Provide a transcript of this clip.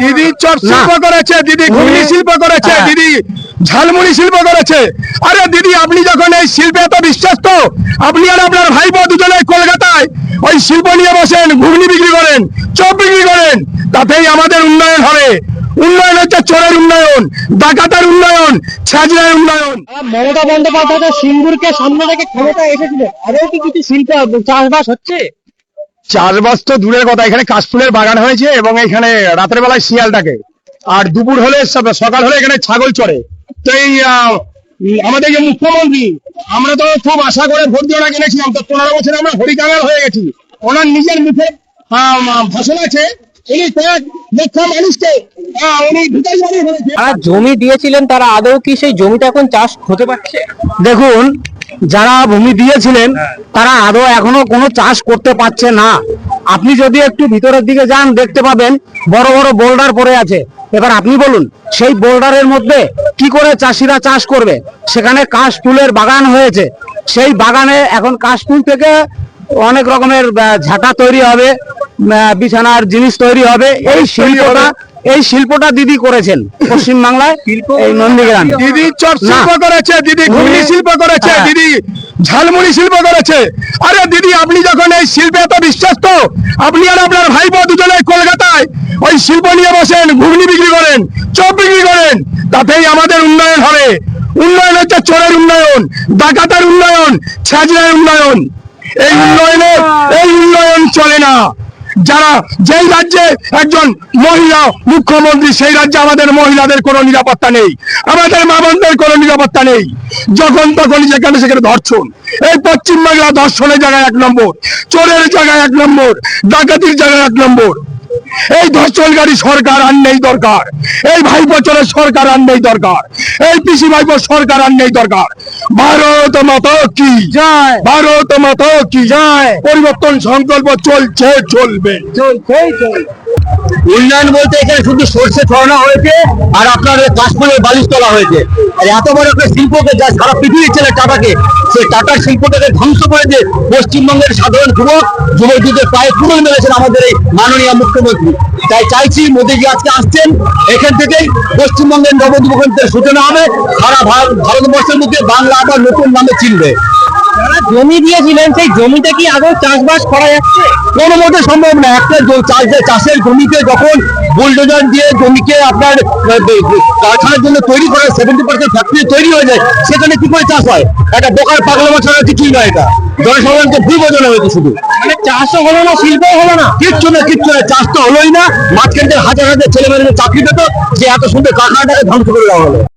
দিদি চট শিল্প করেছে দিদি ঘুগনি শিল্প করেছে হ্যাঁ। দিদি ঝালমুড়ি শিল্প করেছে। আরে দিদি আপনি যখন এই শিল্পে এত বিশ্বাস তো আপনি আর আপনার ভাইপো দুজনে কলকাতায় ওই শিল্প নিয়ে বসেন ঘুগনি বিক্রি করেন চপ বিক্রি করেন তাতেই আমাদের উন্নয়ন হবে। উন্নয়ন হচ্ছে চোরের উন্নয়ন ডাকাতের উন্নয়ন ছাজরার উন্নয়ন। মমতা বন্দ্যোপাধ্যায় সিঙ্গুরকে সামনে রেখে ক্ষমতা এসেছিল আরও কি কিছু শিল্প চাষবাস হচ্ছে? চাষবাস তো দূরের কথা এখানে কাশফুলের বাগান হয়েছে এবং এখানে রাতের বেলায় শিয়াল ডাকে আর দুপুর হলে সকাল হলে এখানে ছাগল চড়ে। তো এই আমাদের যে মুখ্যমন্ত্রী আমরা তো খুব আশা করে ভোট দিয়ে ওনাকে এনেছিলাম। তো পনেরো বছর আমরা হরিকাঙ্গাল হয়ে গেছি। ওনার নিজের মুখে ভাষণ আছে। জমি দিয়েছিলেন তারা আদৌ কি সেই জমিটা এখন চাষ হতে পারছে? দেখুন যারা ভূমি দিয়েছিলেন তারা আদৌ এখনও কোনো চাষ করতে পারছে না। আপনি যদি একটু ভিতরের দিকে যান দেখতে পাবেন বড় বড় বোল্ডার পড়ে আছে। এবার আপনি বলুন সেই বোল্ডারের মধ্যে কি করে চাষিরা চাষ করবে? সেখানে কাশ ফুলের বাগান হয়েছে। সেই বাগানে এখন কাশ ফুল থেকে অনেক রকমের ঝাঁটা তৈরি হবে বিছানার জিনিস তৈরি হবে। এই শিল্পটা এই শিল্পটা দিদি করেছেন পশ্চিম বাংলায় এই নন্দীগ্রামে। দিদি চট শিল্প করেছে দিদি ঘুগনি শিল্প করেছে হ্যাঁ। দিদি ঝালমুড়ি শিল্প করেছে। আরে দিদি আপনি যখন এই শিল্পে এত বিশ্বাস তো আপনি আর আপনার ভাই ভাইপো দুজনে কলকাতায় ওই শিল্প নিয়ে বসেন ঘুগনি বিক্রি করেন চপ বিক্রি করেন তাতেই আমাদের উন্নয়ন হবে। উন্নয়ন হচ্ছে চোরের উন্নয়ন ডাকাতের উন্নয়ন ছাজরার উন্নয়ন। এই উন্নয়নে এই উন্নয়ন চলে না। যারা যেই রাজ্যে একজন মহিলা মুখ্যমন্ত্রী, সেই রাজ্যে আমাদের মহিলাদের কোনো নিরাপত্তা নেই। আমাদের মা বোনদের কোনো নিরাপত্তা নেই। যখন তখন যেখানে সেখানে ধর্ষণ। এই পশ্চিমবাংলা ধর্ষণের জায়গায় এক নম্বর, চোরের জায়গায় এক নম্বর, ডাকাতির জায়গায় এক নম্বর। এই ধর্ষণকারী সরকার আর নেই দরকার। এই ভাই বছরের সরকার আর নেই দরকার। এই পিসি ভাইপো সরকার আর নেই দরকার। ভারত মত কি? যায় ভারত মত কি? যায় পরিবর্তন সংকল্প চলছে চলবে। চলছে চলবে। উন্নয়ন বলতে এখানে শুধু সর্ষে ছড়ানো হয়েছে, আর আপনার কাশ্মীরের বালিশ তোলা হয়েছে। আর এত বড় একটা শিল্পকে যা সারা পৃথিবী ছেলে টাটাকে, সেই টাটার শিল্পটাকে ধ্বংস করে যে পশ্চিমবঙ্গের সাধারণ যুবক যুবতীদের পায়ে কুড়ুল মেরেছেন আমাদের এই মাননীয় মুখ্যমন্ত্রী। তাই চাইছি মোদীজি আজকে আসছেন, এখান থেকেই পশ্চিমবঙ্গের নবযুবকের সূচনা হবে, সারা ভারত- ভারতবর্ষের মধ্যে বাংলা আবার নতুন নামে চিনবে। যারা জমি দিয়েছিলেন সেই জমিতে কি আদৌ চাষবাস করা যাচ্ছে? কোনো মতে সম্ভব না। একটা চাষ- চাষের জমিতে যখন বুলডোজার দিয়ে জমিকে আপনার কারখানার জন্য তৈরি করে সেভেন্টি পার্সেন্ট ফ্যাক্টরি তৈরি হয়ে যায় সেখানে কি করে চাষ হয়? একটা বোকার পাগলামা ছাড়া কিছুই নয় এটা। জনসাধারণকে ভুল বোঝানো হয়েছে শুধু। মানে চাষও হলো না শিল্পও হলো না? কিচ্ছু না কিচ্ছু না চাষ তো হলোই না। মাঝখান থেকে হাজার হাজার ছেলে মেয়েদের চাকরি পেত যে এত সুন্দর কারখানাটাকে ধ্বংস করে দেওয়া হলো।